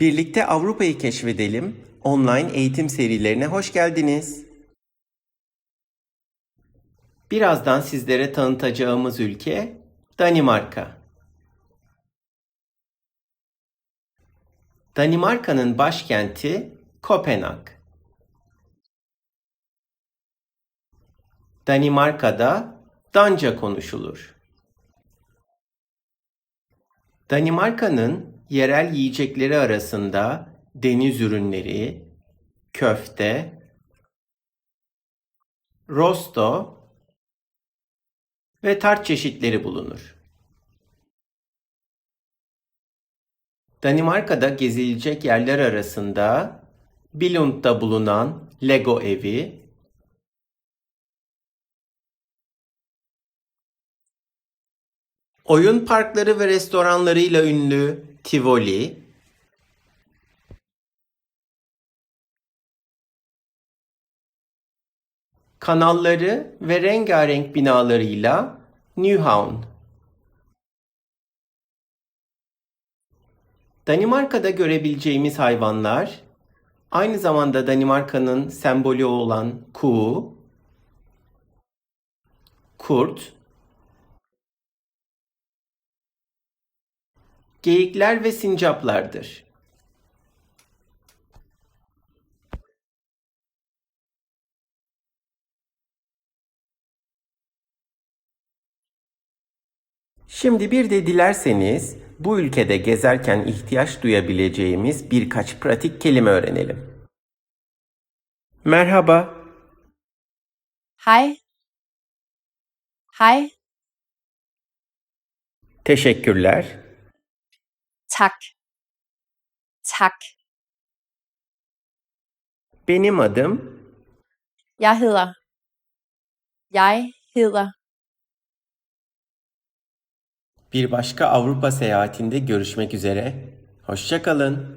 Birlikte Avrupa'yı keşfedelim. Online eğitim serilerine hoş geldiniz. Birazdan sizlere tanıtacağımız ülke Danimarka. Danimarka'nın başkenti Kopenhag. Danimarka'da Danca konuşulur. Danimarka'nın yerel yiyecekleri arasında deniz ürünleri, köfte, rosto ve tart çeşitleri bulunur. Danimarka'da gezilecek yerler arasında Billund'da bulunan Lego evi, oyun parkları ve restoranlarıyla ünlü Tivoli, kanalları ve rengarenk binalarıyla Nyhavn. Danimarka'da görebileceğimiz hayvanlar, aynı zamanda Danimarka'nın sembolü olan kuğu, kurt, geyikler ve sincaplardır. Şimdi bir de dilerseniz bu ülkede gezerken ihtiyaç duyabileceğimiz birkaç pratik kelime öğrenelim. Merhaba, Hej. Hej. teşekkürler, Tak. Tak. benim adım, Jeg hedder. Jeg hedder. bir başka Avrupa seyahatinde görüşmek üzere. Hoşça kalın.